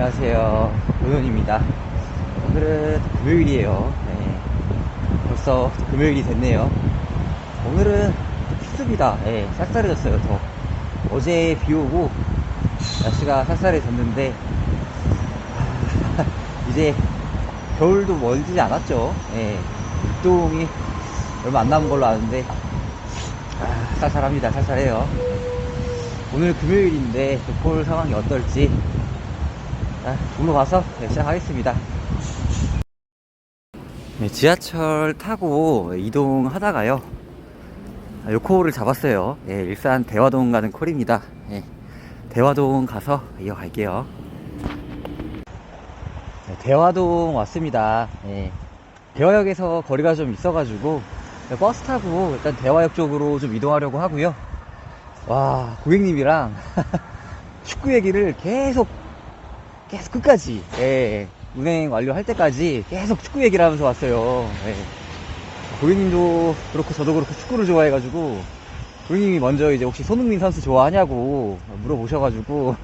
안녕하세요. 노현입니다. 오늘은 금요일이에요. 네. 벌써 금요일이 됐네요. 오늘은 춥습니다. 네, 쌀쌀해졌어요, 더. 어제 비 오고, 날씨가 쌀쌀해졌는데, 아, 이제 겨울도 멀지 않았죠. 네, 입동이 얼마 안 남은 걸로 아는데, 아, 쌀쌀합니다. 쌀쌀해요. 오늘 금요일인데, 볼 상황이 어떨지, 자, 종로 가서 네, 시작하겠습니다. 네, 지하철 타고 이동하다가요. 아, 요 콜을 잡았어요. 예, 일산 대화동 가는 콜입니다. 예, 대화동 가서 이어갈게요. 네, 대화동 왔습니다. 예, 대화역에서 거리가 좀 있어가지고 네, 버스 타고 일단 대화역 쪽으로 좀 이동하려고 하고요. 와, 고객님이랑 축구 얘기를 계속 계속 끝까지 예, 운행 완료할 때까지 계속 축구 얘기를 하면서 왔어요. 예. 고객님도 그렇고 저도 그렇고 축구를 좋아해가지고 고객님이 먼저 이제 혹시 손흥민 선수 좋아하냐고 물어보셔가지고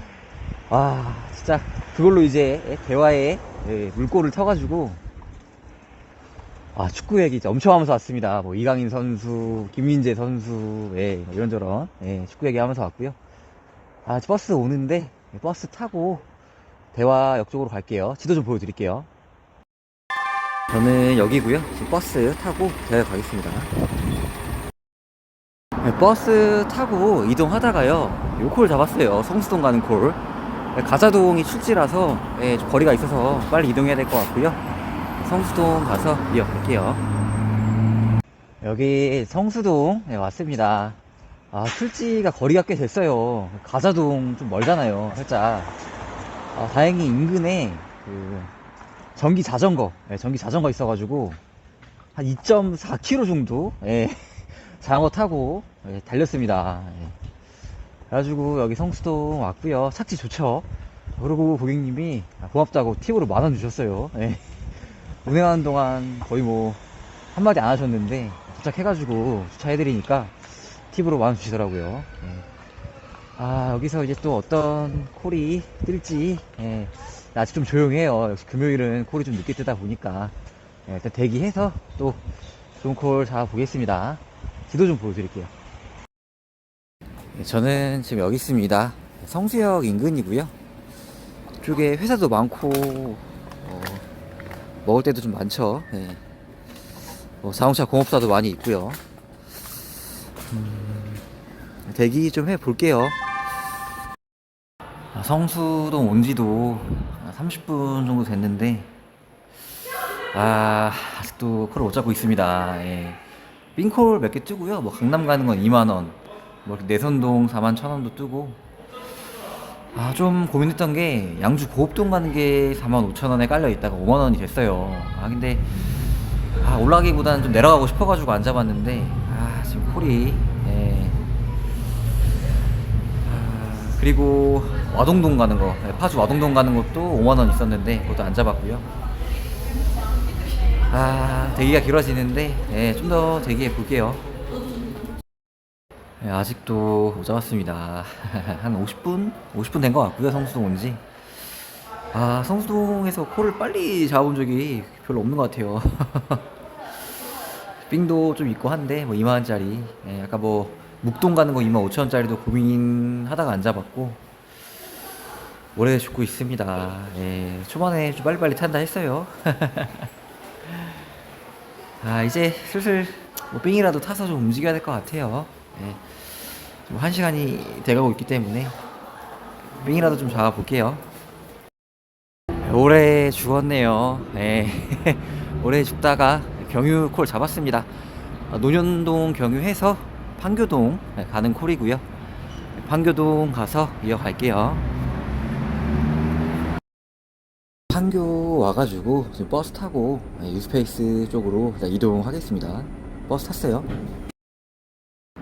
아 진짜 그걸로 이제 대화에 예, 물꼬를 터가지고 아 축구 얘기 엄청 하면서 왔습니다. 뭐 이강인 선수, 김민재 선수 예, 뭐 이런저런 예, 축구 얘기 하면서 왔고요. 아 버스 오는데 버스 타고 대화역 쪽으로 갈게요. 지도 좀 보여드릴게요. 저는 여기고요. 지금 버스 타고 대화역 가겠습니다. 네, 버스 타고 이동하다가요. 요 콜 잡았어요. 성수동 가는 콜. 네, 가자동이 출지라서 예, 좀 거리가 있어서 빨리 이동해야 될 것 같고요. 성수동 가서 이어갈게요. 여기 성수동 네, 왔습니다. 아, 출지가 거리가 꽤 됐어요. 가자동 좀 멀잖아요. 살짝. 아, 다행히 인근에 그 전기 자전거, 예, 전기 자전거 있어가지고 한 2.4km 정도 예, 자전거 타고 예, 달렸습니다. 예. 그래가지고 여기 성수동 왔고요. 착지 좋죠. 그리고 고객님이 고맙다고 팁으로 만 원 주셨어요. 예. 운행하는 동안 거의 뭐 한마디 안 하셨는데 도착해가지고 주차해드리니까 팁으로 만 원 주시더라고요. 예. 아 여기서 이제 또 어떤 콜이 뜰지 예, 아직 좀 조용해요. 역시 금요일은 콜이 좀 늦게 뜨다 보니까. 예, 일단 대기해서 또 좋은 콜 잡아보겠습니다. 지도 좀 보여드릴게요. 예, 저는 지금 여기 있습니다. 성수역 인근이고요. 이쪽에 회사도 많고 어, 먹을 때도 좀 많죠. 예. 뭐 자동차 공업사도 많이 있고요. 음, 대기 좀 해볼게요. 아, 성수동 온 지도 30분 정도 됐는데, 아, 아직도 콜을 못 잡고 있습니다. 예. 冰콜 몇 개 뜨고요. 뭐 강남 가는 건 2만 원, 뭐 이렇게 내선동 4만 1천원도 뜨고, 아, 좀 고민했던 게 양주 고읍동 가는 게 4만 5천 원에 깔려 있다가 5만 원이 됐어요. 아, 근데, 아, 올라가기보다는 좀 내려가고 싶어가지고 안 잡았는데, 아, 지금 콜이, 예. 아, 그리고 와동동 가는 거 네, 파주 와동동 가는 것도 5만원 있었는데 그것도 안 잡았고요. 아 대기가 길어지는데 네, 좀 더 대기해 볼게요. 네, 아직도 못 잡았습니다. 한 50분? 50분 된 것 같고요 성수동 온지. 아 성수동에서 콜을 빨리 잡아본 적이 별로 없는 것 같아요. 삥도 좀 있고 한데 뭐 2만원짜리. 예, 아까 뭐 묵동 가는 거 2만 5천원짜리도 고민하다가 안 잡았고 오래 죽고 있습니다. 예, 초반에 좀 빨리빨리 탄다 했어요. 아, 이제 슬슬 뭐 삥이라도 타서 좀 움직여야 될 것 같아요. 예, 지금 한 시간이 돼가고 있기 때문에 삥이라도 좀 잡아볼게요. 오래 죽었네요. 예, 오래 죽다가 경유 콜 잡았습니다. 아, 논현동 경유해서 판교동 가는 콜이고요. 판교동 가서 이어갈게요. 판교 와가지고 지금 버스 타고 네, 유스페이스 쪽으로 이동하겠습니다. 버스 탔어요.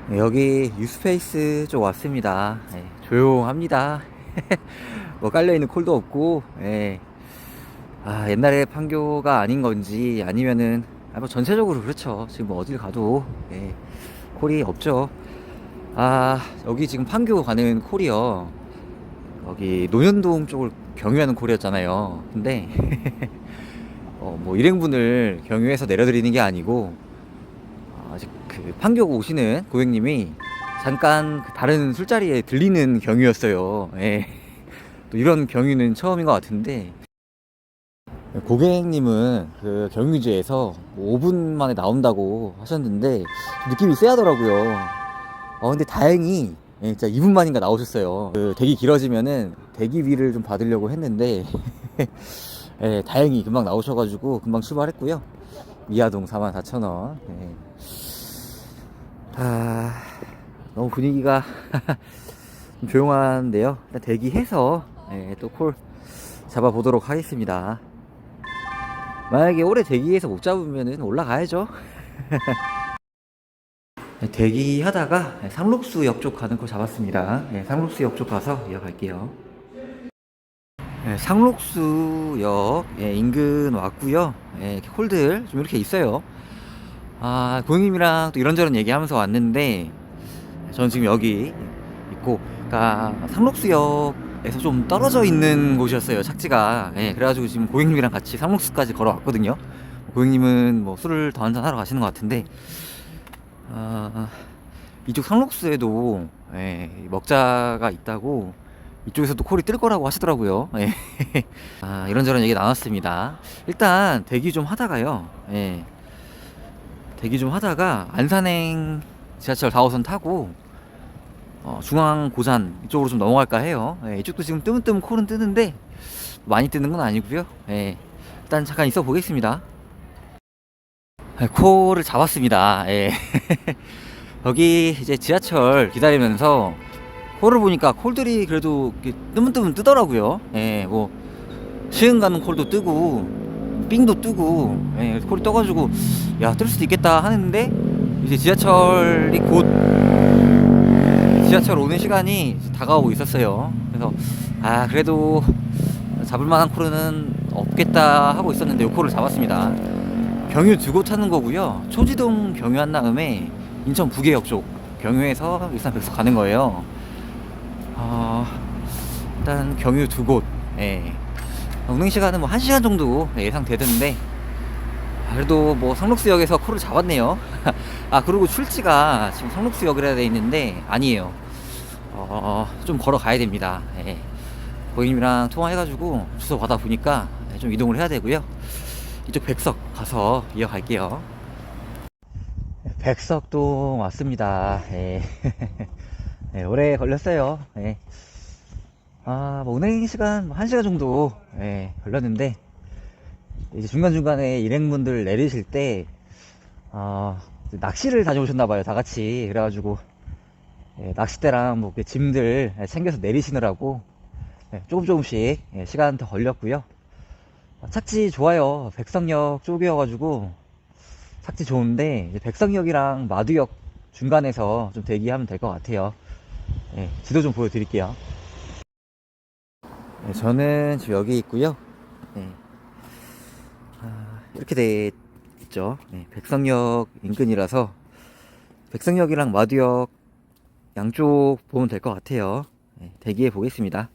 네, 여기 유스페이스 쪽 왔습니다. 네, 조용합니다. 뭐 깔려있는 콜도 없고, 예. 아, 옛날에 판교가 아닌 건지 아니면은, 아, 뭐 전체적으로 그렇죠. 지금 뭐 어딜 가도, 예. 콜이 없죠. 아, 여기 지금 판교 가는 콜이요. 여기 논현동 쪽을 경유하는 콜이었잖아요. 근데 어, 뭐 일행분을 경유해서 내려드리는 게 아니고 어, 아직 그 판교구 오시는 고객님이 잠깐 그 다른 술자리에 들리는 경유였어요. 예. 또 이런 경유는 처음인 것 같은데 고객님은 그 경유지에서 뭐 5분 만에 나온다고 하셨는데 좀 느낌이 쎄하더라고요. 어 근데 다행히 예, 진짜 2분 만인가 나오셨어요. 그 대기 길어지면은 대기비를 좀 받으려고 했는데 예, 다행히 금방 나오셔가지고 금방 출발했고요. 미아동 44,000원. 예. 아 너무 분위기가 좀 조용한데요. 대기해서 예, 또콜 잡아보도록 하겠습니다. 만약에 오래 대기해서 못 잡으면은 올라가야죠. 네, 대기하다가 상록수 역 쪽 가는 거 잡았습니다. 네, 상록수 역 쪽 가서 이어갈게요. 네, 상록수역 예, 인근 왔고요. 예, 홀들 좀 이렇게 있어요. 아, 고객님이랑 또 이런저런 얘기하면서 왔는데 저는 지금 여기 있고, 그러니까 상록수역 에서 좀 떨어져 있는 곳이었어요. 착지가. 예, 그래가지고 지금 고객님이랑 같이 상록수까지 걸어왔거든요. 고객님은 뭐 술을 더 한잔 하러 가시는 것 같은데 아, 이쪽 상록수에도 예, 먹자가 있다고 이쪽에서도 콜이 뜰 거라고 하시더라고요. 예. 아, 이런저런 얘기 나눴습니다. 일단 대기 좀 하다가요. 예. 대기 좀 하다가 안산행 지하철 4호선 타고 어, 중앙 고산 이쪽으로 좀 넘어갈까 해요. 예, 이쪽도 지금 뜨문뜨문 콜은 뜨는데 많이 뜨는 건 아니고요. 예. 일단 잠깐 있어 보겠습니다. 네, 콜을 잡았습니다. 예. 여기 이제 지하철 기다리면서 콜을 보니까 콜들이 그래도 뜨문뜨문 뜨더라고요. 예, 뭐 시흥 가는 콜도 뜨고 삥도 뜨고 예, 콜이 떠가지고 야 뜰 수도 있겠다 하는데 이제 지하철이 곧 지하철 오는 시간이 다가오고 있었어요. 그래서 아 그래도 잡을 만한 콜은 없겠다 하고 있었는데 요 콜을 잡았습니다. 경유 두고 타는 거고요. 초지동 경유한 다음에 인천 부계역 쪽 경유해서 일산 백석 가는 거예요. 어, 일단 경유 두 곳. 예. 운행 시간은 뭐 1시간 정도 예상되던데 그래도 뭐 상록수역에서 콜을 잡았네요. 아 그리고 출지가 지금 상록수역이라 돼 있는데 아니에요. 어, 좀 걸어 가야 됩니다. 예. 고객님이랑 통화해가지고 주소 받아 보니까 좀 이동을 해야 되고요. 이쪽 백석 가서 이어갈게요. 백석동 왔습니다. 예. 예, 오래 걸렸어요. 예. 아, 뭐 운행 시간 뭐 1시간 정도 예, 걸렸는데 이제 중간중간에 일행분들 내리실 때 아, 낚시를 다녀오셨나봐요. 다 같이. 그래가지고 예, 낚싯대랑 뭐 짐들 챙겨서 내리시느라고 예, 조금 조금씩 예, 시간 더 걸렸고요. 아, 착지 좋아요. 백성역 쪽이어가지고 착지 좋은데 백성역이랑 마두역 중간에서 좀 대기하면 될 것 같아요. 예, 지도 좀 보여드릴게요. 네, 저는 지금 여기 있고요. 네. 아, 이렇게 돼 있죠. 네, 백성역 인근이라서 백성역이랑 마두역 양쪽 보면 될 것 같아요. 네, 대기해 보겠습니다.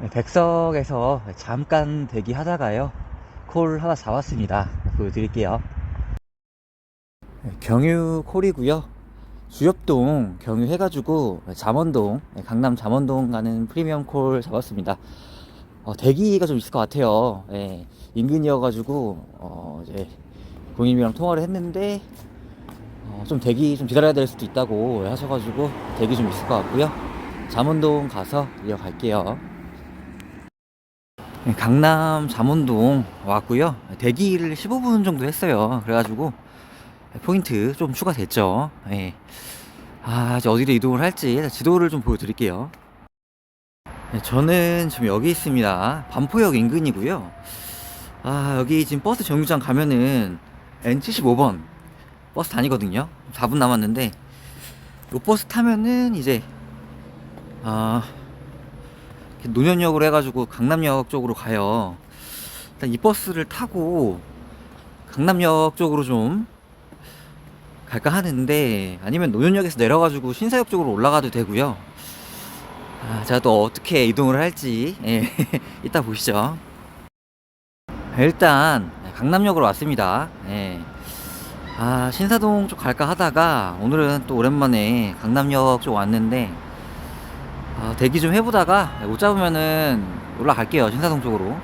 네, 백석에서 잠깐 대기하다가요. 콜 하나 잡았습니다. 보여드릴게요. 네, 경유 콜이고요. 주엽동 경유 해가지고 잠원동 네, 강남 잠원동 가는 프리미엄 콜 잡았습니다. 어, 대기가 좀 있을 것 같아요. 예, 인근이어가지고 어, 이제 고객님이랑 통화를 했는데 어, 좀 대기 좀 기다려야 될 수도 있다고 하셔가지고 대기 좀 있을 것 같고요. 잠원동 가서 이어갈게요. 네, 강남 잠원동 왔고요. 대기를 15분 정도 했어요. 그래가지고 포인트 좀 추가됐죠. 예. 아, 이제 어디로 이동을 할지 지도를 좀 보여드릴게요. 네, 저는 지금 여기 있습니다. 반포역 인근이고요. 아, 여기 지금 버스 정류장 가면은 N75번 버스 다니거든요. 4분 남았는데, 이 버스 타면은 이제, 아, 논현역으로 해가지고 강남역 쪽으로 가요. 일단 이 버스를 타고 강남역 쪽으로 좀 갈까 하는데 아니면 노현역에서 내려가지고 신사역 쪽으로 올라가도 되고요. 아, 제가 또 어떻게 이동을 할지 예, 이따 보시죠. 일단 강남역으로 왔습니다. 예. 아 신사동 쪽 갈까 하다가 오늘은 또 오랜만에 강남역 쪽 왔는데 아, 대기 좀 해보다가 못 잡으면은 올라갈게요 신사동 쪽으로.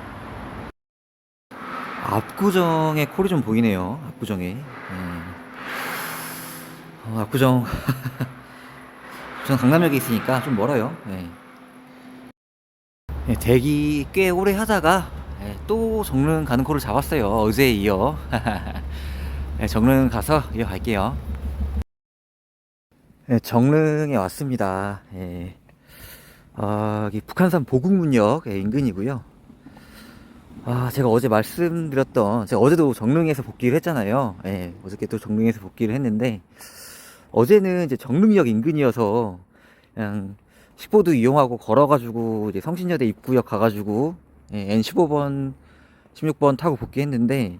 압구정에 콜이 좀 보이네요. 압구정에. 예. 어, 압구정. 저는 강남역에 있으니까 좀 멀어요. 예. 예, 대기 꽤 오래 하다가 예, 또 정릉 가는 코를 잡았어요. 어제에 이어. 예, 정릉 가서 이어갈게요. 예, 정릉에 왔습니다. 예. 아, 북한산 보국문역 예, 인근이고요. 아, 제가 어제 말씀드렸던, 제가 어제도 정릉에서 복귀를 했잖아요. 예, 어저께 또 정릉에서 복귀를 했는데, 어제는 이제 정릉역 인근이어서, 그냥, 식보도 이용하고 걸어가지고, 이제 성신여대 입구역 가가지고, 예, N15번, 16번 타고 복귀했는데,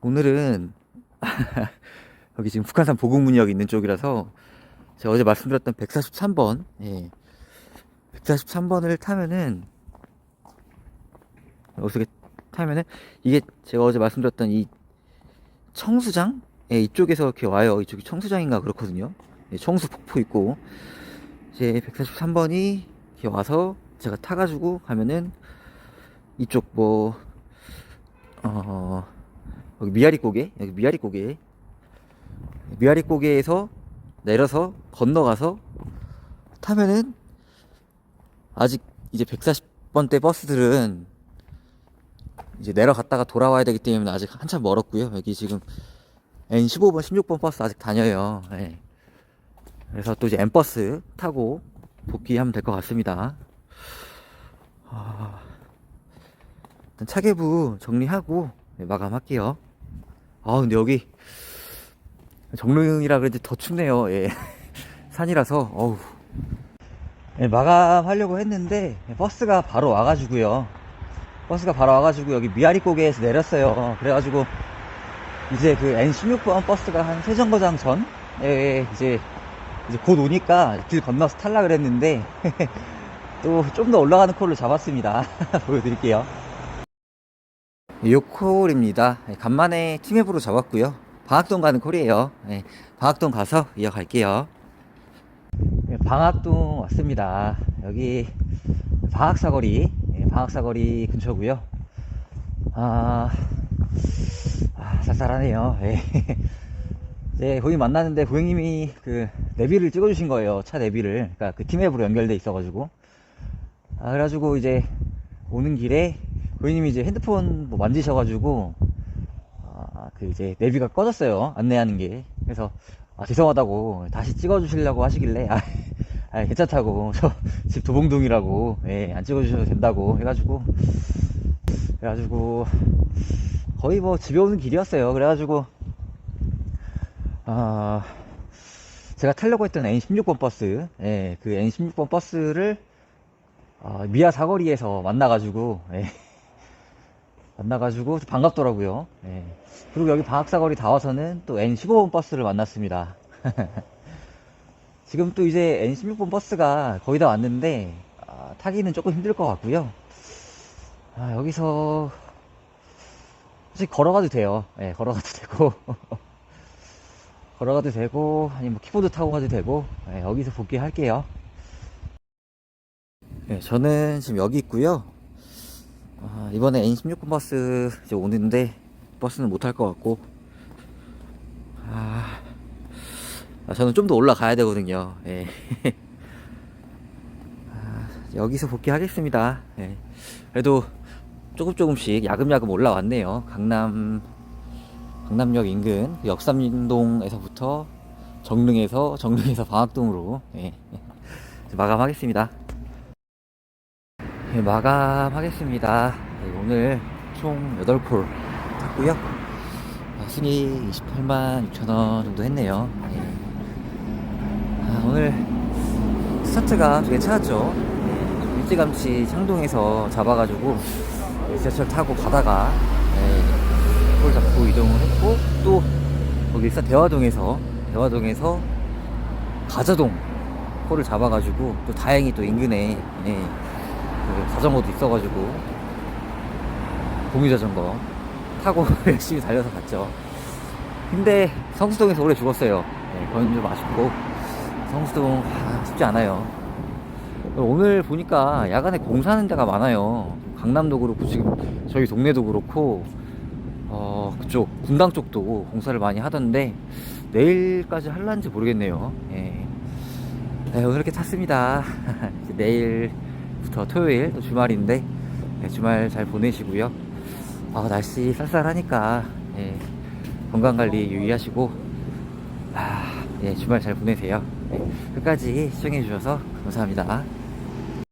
오늘은, 여기 지금 북한산 보국문역 있는 쪽이라서, 제가 어제 말씀드렸던 143번, 예, 143번을 타면은, 어떻게 타면은 이게 제가 어제 말씀드렸던 이 청수장 예, 이쪽에서 이렇게 와요. 이쪽이 청수장인가 그렇거든요. 예, 청수 폭포 있고 이제 143번이 이렇게 와서 제가 타가지고 가면은 이쪽 뭐 어, 여기 미아리 고개 여기 미아리 고개 미아리 고개에서 내려서 건너가서 타면은 아직 이제 140번대 버스들은 이제 내려갔다가 돌아와야 되기 때문에 아직 한참 멀었고요. 여기 지금 N15번, 16번 버스 아직 다녀요. 예. 그래서 또 이제 N버스 타고 복귀하면 될 것 같습니다. 아, 차계부 정리하고 네, 마감할게요. 아, 근데 여기 정릉이라 그런지 더 춥네요. 예. 산이라서, 어우. 예, 마감하려고 했는데 버스가 바로 와가지고요. 버스가 바로 와가지고 여기 미아리 고개에서 내렸어요. 그래가지고 이제 그 N16번 버스가 한 세정거장 전에 이제 이제 곧 오니까 길 건너서 탈라 그랬는데 또 좀 더 올라가는 콜을 잡았습니다. 보여드릴게요. 요 콜입니다. 네, 간만에 팀앱으로 잡았고요. 방학동 가는 콜이에요. 네, 방학동 가서 이어갈게요. 네, 방학동 왔습니다. 여기 방학사거리, 예, 방학사거리 근처고요. 아, 아 쌀쌀하네요. 예. 이제 고객님 만났는데 고객님이 그 내비를 찍어주신 거예요. 차 내비를. 그러니까 그 팀앱으로 연결돼 있어가지고. 아, 그래가지고 이제 오는 길에 고객님이 이제 핸드폰 뭐 만지셔가지고 아, 그 이제 내비가 꺼졌어요. 안내하는 게. 그래서 아, 죄송하다고 다시 찍어주시려고 하시길래 아, 아, 괜찮다고 저 집 도봉동이라고 예, 안 찍어주셔도 된다고 해가지고 그래가지고 거의 뭐 집에 오는 길이었어요. 그래가지고 아 제가 타려고 했던 N16번 버스, 예, 그 N16번 버스를 아, 미아 사거리에서 만나가지고 예, 만나가지고 좀 반갑더라고요. 예. 그리고 여기 방학사거리 다 와서는 또 N15번 버스를 만났습니다. 지금 또 이제 N16번 버스가 거의 다 왔는데 아, 타기는 조금 힘들 것 같고요. 아, 여기서 솔직히 걸어가도 돼요. 예, 걸어가도 되고 걸어가도 되고 아니 뭐 키보드 타고 가도 되고 예, 여기서 복귀할게요. 예, 저는 지금 여기 있고요. 아, 이번에 N16번 버스 이제 오는데 버스는 못 탈 것 같고 아, 아, 저는 좀 더 올라가야 되거든요. 예. 아, 여기서 복귀하겠습니다. 예. 그래도 조금 조금씩 야금야금 올라왔네요. 강남 강남역 인근 그 역삼동에서부터 정릉에서 정릉에서 방학동으로 예. 마감하겠습니다. 예, 마감하겠습니다. 예, 오늘 총 8콜 탔고요. 아, 순위 28만 6천원 정도 했네요. 예. 아, 오늘 스타트가 좀 괜찮았죠. 예, 일찌감치 창동에서 잡아가지고 예, 지하철 타고 가다가 예, 콜 잡고 이동을 했고 또 거기 일산 대화동에서 대화동에서 가자동 코를 잡아가지고 또 다행히 또 인근에 예, 그 자전거도 있어가지고 공유 자전거 타고 열심히 달려서 갔죠. 근데 성수동에서 오래 죽었어요. 네, 그건 좀 아쉽고 성수동 아, 쉽지 않아요. 오늘 보니까 야간에 공사하는 데가 많아요. 강남도 그렇고 지금 저희 동네도 그렇고 어 그쪽 분당 쪽도 공사를 많이 하던데 내일까지 할란지 모르겠네요. 예. 네, 오늘 이렇게 탔습니다. 내일부터 토요일 또 주말인데 네, 주말 잘 보내시고요. 아, 날씨 쌀쌀하니까 예, 건강 관리 유의하시고 아, 예, 주말 잘 보내세요. 네, 끝까지 시청해 주셔서 감사합니다.